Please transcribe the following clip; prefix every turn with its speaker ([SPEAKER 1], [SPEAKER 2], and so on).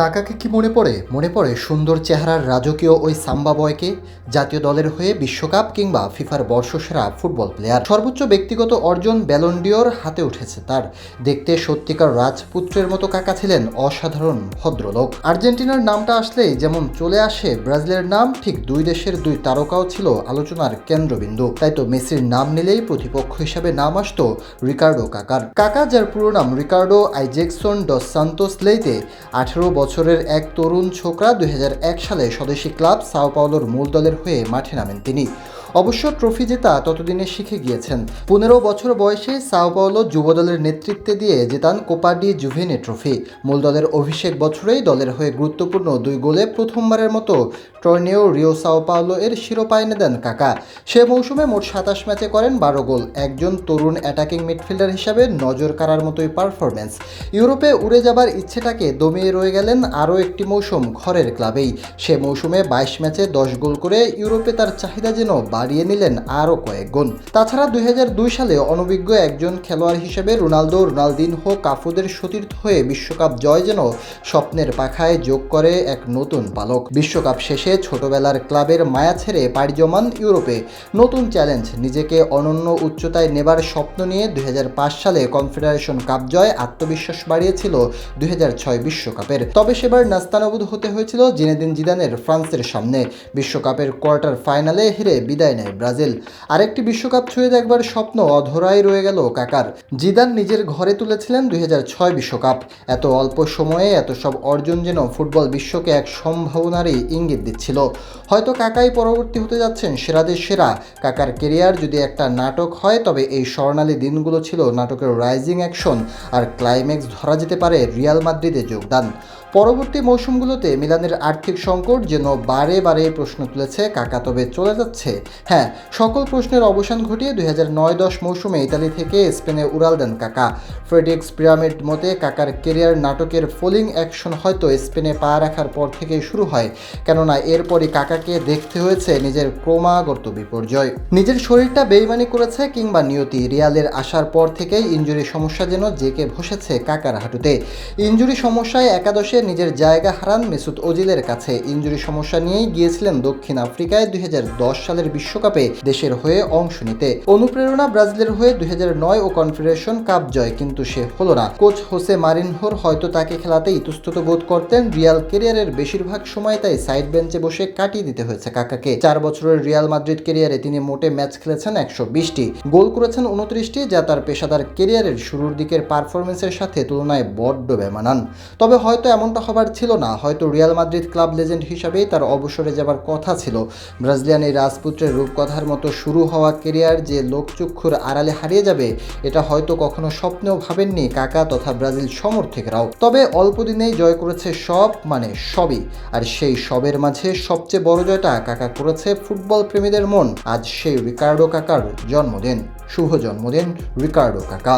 [SPEAKER 1] কাকাকে কি মনে পড়ে? মনে পড়ে সুন্দর চেহারার রাজকীয় ওই সাম্বা বয়কে জাতীয় দলের হয়ে বিশ্বকাপ কিংবা ফিফার বর্ষসেরা ফুটবল প্লেয়ার। সর্বোচ্চ ব্যক্তিগত অর্জন ব্যালন্ডিওর হাতে উঠেছে তার। দেখতে সত্যিকার রাজপুত্রের মতো কাকা ছিলেন অসাধারণ ভদ্রলোক। আর্জেন্টিনার নামটা আসলেই যেমন চলে আসে, ব্রাজিলের নাম ঠিক দুই দেশের দুই তারকাও ছিল আলোচনার কেন্দ্রবিন্দু। তাই তো মেসির নাম নিলেই প্রতিপক্ষ হিসাবে নাম আসতো রিকার্ডো কাকার। কাকা, যার পুরো নাম Ricardo Izecson dos Santos Leite আঠেরো বছরের এক তরুণ ছোকরা দুই হাজার এক সালে স্বদেশী ক্লাব সাও পাওলোর মূল দলের হয়ে মাঠে নামেন তিনি। অবশ্য ট্রফি জেতা ততদিনে শিখে গিয়েছেন। পনেরো বছর বয়সে সাও পাওলো যুবদলের নেতৃত্বে দিয়ে জেতান কোপা ডি জুভেনে ট্রফি। মূল দলের অভিষেক বছরেই দলের হয়ে গুরুত্বপূর্ণ দুই গোলে প্রথমবারের মতো টর্নেও রিও সাও পাওলো এর শিরোপা এনে দেন কাকা। সে মৌসুমে মোট সাতাশ ম্যাচে করেন বারো গোল। একজন তরুণ অ্যাটাকিং মিডফিল্ডার হিসাবে নজর কাড়ার মতোই পারফরমেন্স ইউরোপে উড়ে যাবার ইচ্ছেটাকে দমিয়ে রয়ে গেলেন আরও একটি মৌসুম ঘরের ক্লাবেই। সে মৌসুমে বাইশ ম্যাচে দশ গোল করে ইউরোপে তার চাহিদা যেন বাড়িয়ে নিলেন আরও কয়েক গুণ। তাছাড়া দুই হাজার দুই সালে অনভিজ্ঞ একজন খেলোয়াড় হিসেবে রোনালদো, রোনালদিনহো, কাফুদের সতীর্থ হয়ে বিশ্বকাপ জয় যেন স্বপ্নের পাখায় যোগ করে এক নতুন পালক। বিশ্বকাপ শেষে ছোটবেলার ক্লাবের মায়া ছেড়ে পাড়ি জমান ইউরোপে। নতুন চ্যালেঞ্জ, নিজেকে অনন্য উচ্চতায় নেবার স্বপ্ন নিয়ে দুই হাজার পাঁচ সালে কনফেডারেশন কাপ জয় আত্মবিশ্বাস বাড়িয়েছিল দুই বিশ্বকাপের। তবে সেবার নাস্তানবুদ হতে হয়েছিল জিনেদিন জিদানের ফ্রান্সের সামনে। বিশ্বকাপের কোয়ার্টার ফাইনালে হেরে বিদায় নেয় ব্রাজিল আরেকটি বিশ্বকাপ ছুঁয়ে দেখবার স্বপ্ন অধরাই রয়ে গেল কাকার। জিদান নিজের ঘরে তুলেছিলেন দুই বিশ্বকাপ। এত অল্প সময়ে এত সব অর্জন যেন ফুটবল বিশ্বকে এক সম্ভাবনারই ইঙ্গিত দিচ্ছিল। হয়তো কাকাই পরবর্তী হতে যাচ্ছেন সেরাদের সেরা। কাকার কেরিয়ার যদি একটা নাটক হয়, তবে এই স্বর্ণালী দিনগুলো ছিল নাটকের রাইজিং অ্যাকশন আর ক্লাইম্যাক্স ধরা যেতে পারে রিয়াল মাদ্রিদে যোগদান। পরবর্তী মৌসুমগুলোতে মিলানের আর্থিক সংকট যেন বারে বারে প্রশ্ন তুলেছে কাকা, তবে চলে যাচ্ছে হ্যাঁ সকল প্রশ্নের অবসান ঘটিয়ে দুই হাজার নয় দশ মৌসুমে ইতালি থেকে স্পেনে উড়াল দেন কাকা। ফ্রেডিক্স পিরামিড মতে কাকার কেরিয়ার নাটকের ফোলিং অ্যাকশন হয়তো স্পেনে পা রাখার পর থেকেই শুরু হয়, কেননা এরপরই কাকাকে দেখতে হয়েছে নিজের ক্রমাগত বিপর্যয়। নিজের শরীরটা বেইমানি করেছে কিংবা নিয়তি রিয়ালের আসার পর থেকেই ইঞ্জুরি সমস্যা যেন জেকে বসেছে কাকার হাঁটুতে। ইঞ্জুরি সমস্যায় একাদশে নিজের জায়গা হারান মেসুত ওজিলের কাছে। ইঞ্জুরি সমস্যা নিয়েই গিয়েছিলেন দক্ষিণ আফ্রিকায় দুই হাজার দশ সালের বিশ্বকাপে দেশের হয়ে অংশ নিতে। অনুপ্রেরণা ব্রাজিলের হয়ে দুই হাজার নয় ও কনফেডারেশন কাপ জয়, কিন্তু সে হলো না। কোচ হোসে মারিনহোর হয়তো তাকে খেলাতে ইতস্তত বোধ করতেন। রিয়াল কেরিয়ারের বেশিরভাগ সময় তাই সাইড বেঞ্চে বসে কাটিয়ে দিতে হয়েছে কাকাকে। চার বছরের রিয়াল মাদ্রিদ কেরিয়ারে তিনি মোটে ম্যাচ খেলেছেন একশো বিশটি। গোল করেছেন উনত্রিশটি, যা তার পেশাদার কেরিয়ারের শুরুর দিকের পারফরমেন্সের সাথে তুলনায় বড্ড বেমানান। তবে হয়তো এমনটা হবার ছিল না। হয়তো রিয়াল মাদ্রিদ ক্লাব লেজেন্ড হিসাবেই তার অবসরে যাবার কথা ছিল। ব্রাজিলিয়ান এই রাজপুত্রের রূপকথার মতো শুরু হওয়া কেরিয়ার যে লোকচক্ষুর আড়ালে হারিয়ে যাবে, এটা হয়তো কখনো স্বপ্নেও ভাবেননি কাকা তথা ব্রাজিল সমর্থকরাও। তবে অল্প দিনেই জয় করেছে সব মানে সবই। আর সেই সবের মাঝে সবচেয়ে বড় জয়টা কাকা করেছে ফুটবল প্রেমীদের মন। আজ সেই রিকার্ডো কাকার জন্মদিন। শুভ জন্মদিন, রিকার্ডো কাকা।